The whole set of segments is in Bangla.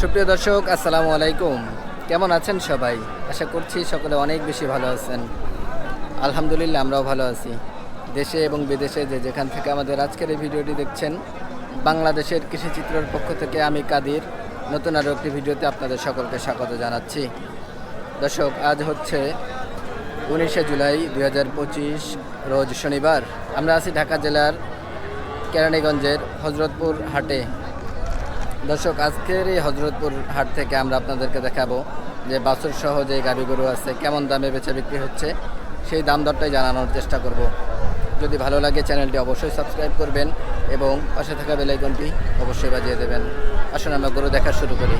সুপ্রিয় দর্শক, আসসালামু আলাইকুম। কেমন আছেন সবাই? আশা করছি সকলে অনেক বেশি ভালো আছেন। আলহামদুলিল্লাহ, আমরাও ভালো আছি। দেশে এবং বিদেশে যে যেখান থেকে আমাদের আজকের এই ভিডিওটি দেখছেন, বাংলাদেশের কৃষিচিত্রের পক্ষ থেকে আমি কাদির। নতুন আরও একটি ভিডিওতে আপনাদের সকলকে স্বাগত জানাচ্ছি। দর্শক, আজ হচ্ছে উনিশে জুলাই দু হাজার পঁচিশ, রোজ শনিবার। আমরা আছি ঢাকা জেলার কেরানীগঞ্জের হজরতপুর হাটে। দর্শক, আজকের এই হজরতপুর হাট থেকে আমরা আপনাদেরকে দেখাবো যে বাছুর সহ যে গাড়িগুলো আছে, কেমন দামে বেচা বিক্রি হচ্ছে, সেই দাম দরটাই জানানোর চেষ্টা করব। যদি ভালো লাগে চ্যানেলটি অবশ্যই সাবস্ক্রাইব করবেন এবং পাশে থাকা বেলাইকনটি অবশ্যই বাজিয়ে দেবেন। আসলে আমরা গরু দেখা শুরু করি।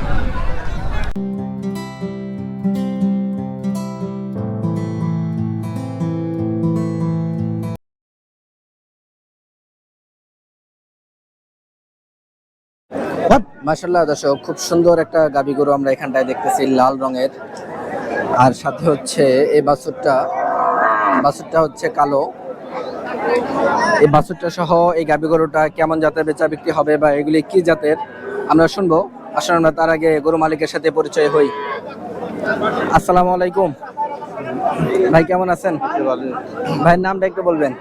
মাসাল্লাহ দর্শক খুব সুন্দর একটা গাবি গরু আমরা এখানটায় দেখতেছি লাল রঙের। আর সাথে হচ্ছে এই বাছুরটা বাছুরটা হচ্ছে কালো। এই বাছুরটা সহ এই গাবি গরুটা কেমন জাতের বেচা বিক্রি হবে বা এগুলি কি জাতের আমরা শুনব। আসলে আমরা তার আগে গরু মালিকের সাথে পরিচয় হই। আসসালামু আলাইকুম। ভাই কেমন আছেন? ভাইয়ের নামটা একটু বলবেন।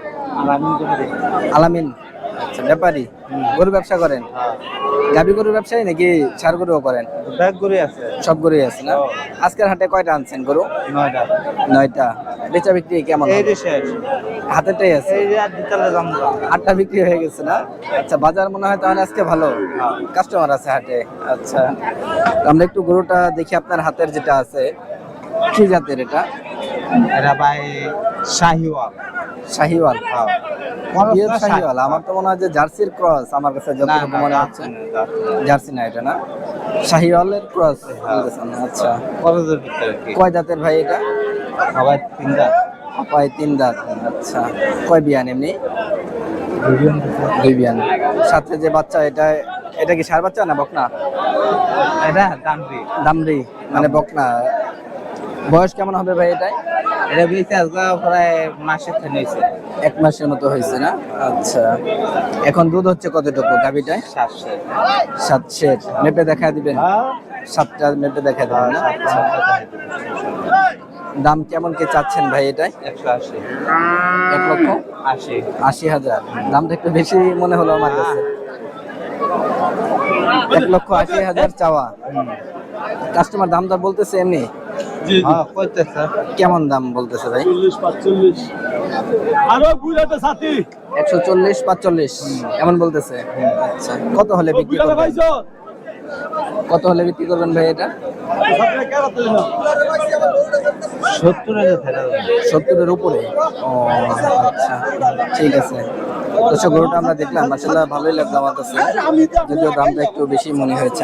আলামিন। আচ্ছা ব্যাপারী গরু ব্যবসা করেন? গাবি গরুর ব্যবসায়ী নাকি ছাড় গরুও করেন? ব্যাগ করে আছে। সব গরুই আছে না? আজকের হাটে কয়টা আনছেন গরু? নয়টা। নয়টা। বেচা বিক্রি কেমন এই যে শেষ। হাতেটাই আছে? এই যে আর দিতালে জামরা আটটা বিক্রি হয়ে গেছে না? আচ্ছা বাজার মনে হয় তাহলে আজকে ভালো। কাস্টমার আছে হাটে। আচ্ছা আমরা একটু গরুটা দেখি আপনার হাতের যেটা আছে। কি জাতের এটা? এরা ভাই শাহিওয়াল। শাহিওয়াল। হ্যাঁ। ইয়ের শাহিওয়াল আমার তো মনে হয় যে জার্সির ক্রস আমার কাছে যতটুকু মনে হচ্ছে জার্সি না এটা না। শাহিওয়ালের ক্রস বলতেছেন আচ্ছা। কয় দাঁতের ভাই এটা? সবাই তিনটা কয় তিন দাঁত আচ্ছা। কয় বিয়ান এমনি? দুই বিয়ান সাথে যে বাচ্চা এটা এটা কি সার বাচ্চা না বকনা? এটা দামরি দামরি মানে বকনা। বয়স কেমন হবে ভাই এটাই? এটা বেশি আজকে প্রায় মাসের থেকে নিয়েছে এক মাসের মতো হয়েছে না? আচ্ছা। এখন দুধ হচ্ছে কতটুকু গাভিটায়? সাতশো। সাত সের মেপে দেখা দিবেন? সাতটা মেপে দেখা দিবেন না। দাম কেমন কে চাচ্ছেন ভাই এটাই? একশো আশি। এক লক্ষ? আশি। আশি হাজার। দামটা একটু বেশি মনে হলো আমার কাছে। এক লক্ষ আশি হাজার চাওয়া। কাস্টমার দাম দর বলতেছে এমনি। হ্যাঁ কেমন দাম বলতেছে ভাই? আরও বুঝাতে সাথী। একশো চল্লিশ পাঁচচল্লিশ এমন বলতেছে। আচ্ছা কত হলে বিক্রি করবেন? কত হলে বিক্রি করবেন ভাই এটা? সত্তরের উপরে? ও আচ্ছা ঠিক আছে। দর্শক গরুটা আমরা দেখলাম মাসাল্লাহ ভালোই লাগল আমার কাছে। যদিও দামটা একটু বেশি মনে হয়েছে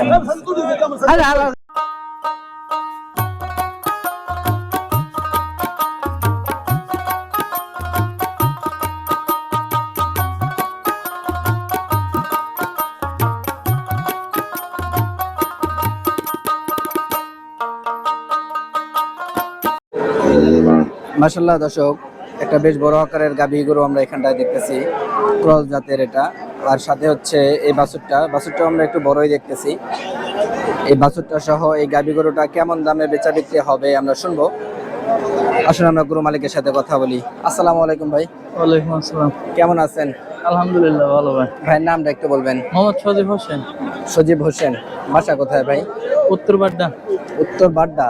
মাসাল্লাহ দর্শক একটা বেশ বড় আকারের গাভী গরু আমরা এখানটায় দেখতেছি। ক্রস জাতের এটা। আর সাথে হচ্ছে এই বাছুরটা। বাছুরটা আমরা একটু বড়ই দেখতেছি। এই বাছুরটা সহ এই গাভী গরুটা কেমন দামে বেচা বিক্রি হবে আমরা শুনব। আসলে আমরা গরু মালিকের সাথে কথা বলি। আসসালামু আলাইকুম ভাই। ওয়ালাইকুম আসসালাম। কেমন আছেন? আলহামদুলিল্লাহ ভালো ভাই। ভাইয়ের নামটা একটু বলবেন। মোহাম্মদ সজিব হোসেন। সজীব হোসেন। বাসা কোথায় ভাই? উত্তর বাড্ডা উত্তর বাড্ডা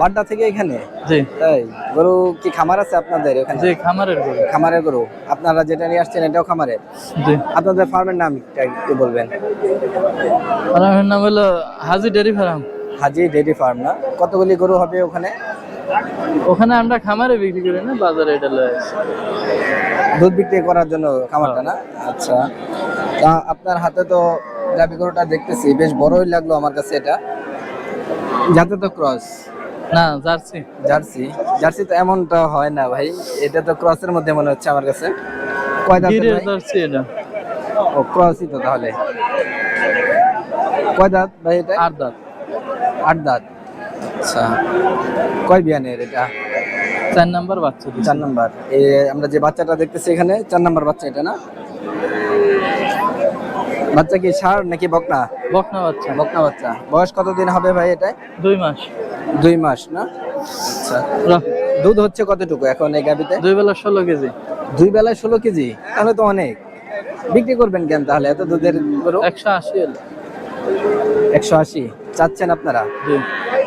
বাড্ডা থেকে এখানে? জি। তাই গরু কি খামার আছে আপনাদের ওখানে জি খামারের গরু। খামারের গরু। আপনারা যেটা নিয়ে আসছেন এটাও খামারের? জি। আপনাদের ফার্মের নাম একটু বলবেন। ফার্মের নাম হলো Haji dairy farm. Haji dairy farm না? কতগুলি গরু হবে ওখানে? ওখানে আমরা খামারে বিক্রি করি না বাজারে এটা লয়ে দুধ বিক্রি করার জন্য খামারটা না? আচ্ছা। তা আপনার হাতে তো গাভি গরুটা দেখতেছি বেশ বড়ই লাগল আমার কাছে এটা। যাতে তো ক্রস। না জার্সি। জার্সি। জার্সি তো এমনটা হয় না ভাই এটা তো ক্রসের মধ্যে মনে হচ্ছে আমার কাছে। কয় ভাই? জার্সি এটা। ও ক্রসই তো তাহলে। কয় দাঁত ভাই এটা? আট দাঁত। আট দাঁত। আচ্ছা। কয় বিয়ানের এটা? চার নাম্বার বাচ্চা চার নাম্বার। এ আমরা যে বাচ্চাটা দেখতেছি এখানে চার নাম্বার বাচ্চা এটা না? বাচ্চা কি ষাঁড় নাকি বকনা? বকনা বাচ্চা। বকনা বাচ্চা। বয়স কতদিন হবে ভাই এটা দুই মাস। দুই মাস না? আচ্ছা। দুধ হচ্ছে কতটুকু এখন এই গাবিতে দুই বেলা ষোলো কেজি। দুই বেলায় ষোলো কেজি? তাহলে তো অনেক। বিক্রি করবেন কেন তাহলে? এত দুধের গরু? একশো আশি একশো আশি। চাচ্ছেন আপনারা?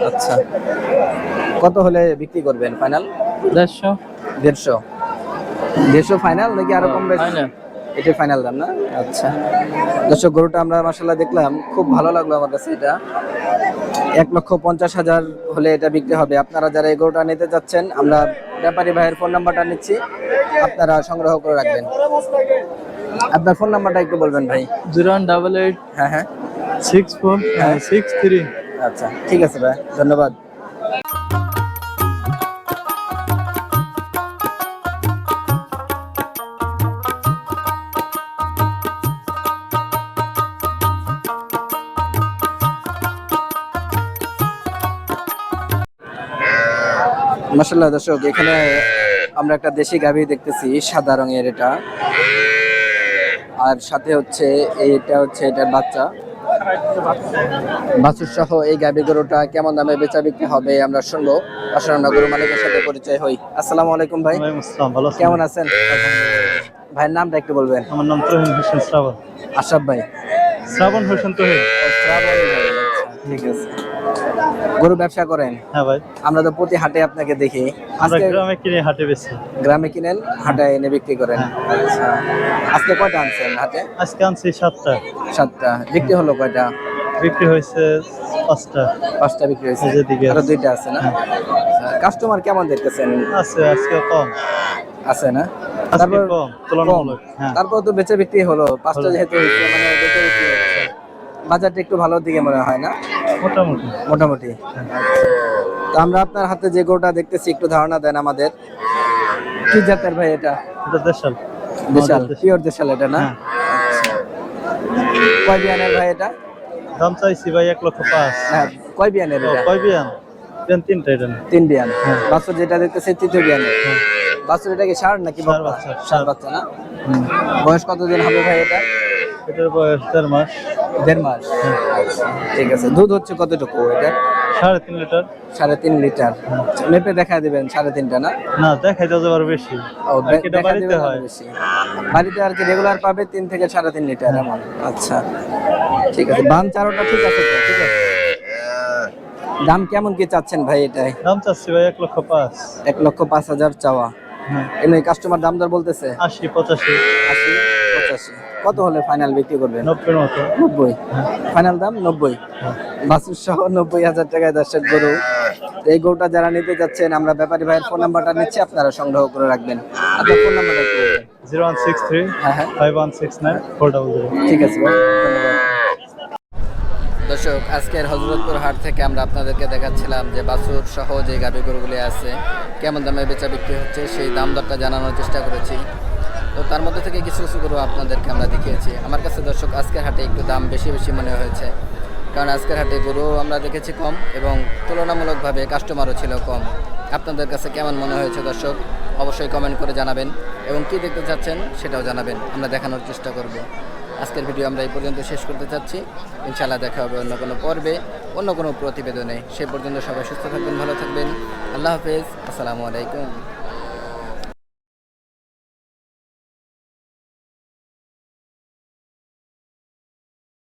আচ্ছা। কত হলে বিক্রি করবেন ফাইনাল? দেড়শো। দেড়শো। দেড়শো ফাইনাল নাকি আরও কম বেশি। এটা ফাইনাল দাম না? আচ্ছা। দর্শক গরুটা আমরা মাসাল্লাহ দেখলাম। খুব ভালো লাগল আমার কাছে এটা। এক লক্ষ পঞ্চাশ হাজার হলে এটা বিক্রি হবে। আপনারা যারা এই গরুটা নিতে যাচ্ছেন আমরা ব্যাপারী ভাইয়ের ফোন নাম্বারটা নিচ্ছি। আপনারা সংগ্রহ করে রাখবেন। আপনার ফোন নাম্বারটা একটু বলবেন ভাই। জিরো ওয়ান ডাবল এইট হ্যাঁ হ্যাঁ। Six four six three. আচ্ছা ঠিক আছে ভাই। ধন্যবাদ। মাসাল্লাহ দর্শক এখানে আমরা একটা দেশি গাভী দেখতেছি সাদা রঙের এটা। আর সাথে হচ্ছে এটা হচ্ছে এটার বাচ্চা। বাছুর সহ এই গাভী গরুটা কেমন দামে বেচা বিক্রি হবে আমরা শুনব। আসলে আমরা গরু মালিকের সাথে পরিচয় হই। আসসালামু আলাইকুম ভাই। কেমন আছেন? ভাইয়ের নামটা একটু বলবেন। আমার নাম তহিন হোসেন শ্রাবণ। আশরাফ ভাই। শ্রাবণ হোসেন তহিন। শ্রাবণ আচ্ছা, ঠিক আছে। গরু ব্যবসা করেন? হ্যাঁ ভাই। আমরা তো প্রতি হাটে আপনাকে দেখি। আজকে গ্রামে কিনে হাটে বেশি গ্রামে কিনেন হাটে এনে বিক্রি করেন। আচ্ছা। আজকে কয়টা আনছেন হাটে? আজকে আনছি সাতটা। সাতটা। বিক্রি হলো কয়টা? বিক্রি হয়েছে পাঁচটা। পাঁচটা বিক্রি হয়েছে। এই যে দিকে আরও দুইটা আছে না? কাস্টমার কেমন দেখতেছেন? আছে আজকে কম। আছে না? তারপর তুলনামূলক হ্যাঁ। তারপর তো বেচে বিক্রি হলো। পাঁচটা যেহেতু হয়েছে মানে বেচে বিক্রি বাজারটা একটু ভালো দিকে মনে হয় না? মোটামুটি। মোটামুটি। তো আমরা আপনার হাতে যে গরুটা দেখতেছি একটু ধারণা দেন আমাদের। কি জাতের ভাই এটা? এটা দেশাল। দেশাল পিওর দেশাল এটা না? হ্যাঁ। কয় বিয়ানের ভাই এটা? দাম চাইছি ভাই এক লক্ষ পাঁচ। না কয় বিয়ানের এটা? কয় বিয়ান? দেন তিনটা এটা তিন বিয়ান। হ্যাঁ। বাছুর যেটা দেখতেছি তৃতীয় বিয়ানের হ্যাঁ। বাছুর এটা কি ষাঁড় নাকি ষাঁড় বাচ্চা, ষাঁড়। বাচ্চা না? বয়স কতদিন হবে ভাই এটা? এটার বয়স দেড় মাস। দেড় মাস। আচ্ছা, ঠিক আছে দুধ হচ্ছে কতটুকু এটা সাড়ে তিন লিটার। সাড়ে তিন লিটার। মেপে দেখা দিবেন সাড়ে তিনটা না? না দেখাই যাবে আবার বেশি। বাড়িতে হয়। বেশি। বাড়িতে আর কি রেগুলার পাবে তিন থেকে সাড়ে তিন লিটার এমন? আচ্ছা। ঠিক আছে বান চারোটা ঠিক আছে ঠিক আছে? দাম কেমন কি চাচ্ছেন ভাই এটাই দাম চাচ্ছি ভাই এক লক্ষ পাঁচ। এক লক্ষ পাঁচ হাজার চাওয়া। হ্যাঁ। এমনি কাস্টমার দাম দর বলতেছে? আশি পঁচাশি। আশি। পঁচাশি কত হলে ফাইনাল বিক্রি করবেন? নব্বই। নব্বই ফাইনাল দাম নব্বই। বাসুর সহ নব্বই হাজার টাকায় দর্শক গরু। এই গরুটা যারা নিতে যাচ্ছেন আমরা ব্যাপারী ভাইয়ের ফোন নাম্বারটা নিচ্ছি আপনারা সংগ্রহ করে রাখবেন। আপনার ফোন নাম্বারটা জিরো ওয়ান সিক্স থ্রি হ্যাঁ হ্যাঁ। Five one six nine four double zero. ঠিক আছে দর্শক আজকের হজরতপুর হাট থেকে আমরা আপনাদেরকে দেখাচ্ছিলাম যে বাসুর সহ যে গাভী গরুগুলি আছে কেমন দামে বেচা বিক্রি হচ্ছে সেই দাম দরটা জানানোর চেষ্টা করেছি। তো তার মধ্যে থেকে কিছু কিছু গরু আপনাদেরকে আমরা দেখিয়েছি। আমার কাছে দর্শক, আজকের হাটে একটু দাম বেশি বেশি মনে হয়েছে। কারণ আজকের হাটে গরু আমরা দেখেছি কম এবং তুলনামূলকভাবে কাস্টমারও ছিল কম। আপনাদের কাছে কেমন মনে হয়েছে দর্শক? অবশ্যই কমেন্ট করে জানাবেন এবং কি দেখতে চাচ্ছেন সেটাও জানাবেন। আমরা দেখানোর চেষ্টা করব। আজকের ভিডিও আমরা এই পর্যন্ত শেষ করতে চাচ্ছি। ইনশাআল্লাহ দেখা হবে অন্য কোনো পর্বে, অন্য কোনো প্রতিবেদনে। সে পর্যন্ত সবাই সুস্থ থাকবেন, ভালো থাকবেন। আল্লাহ হাফেজ। আসসালামু আলাইকুম।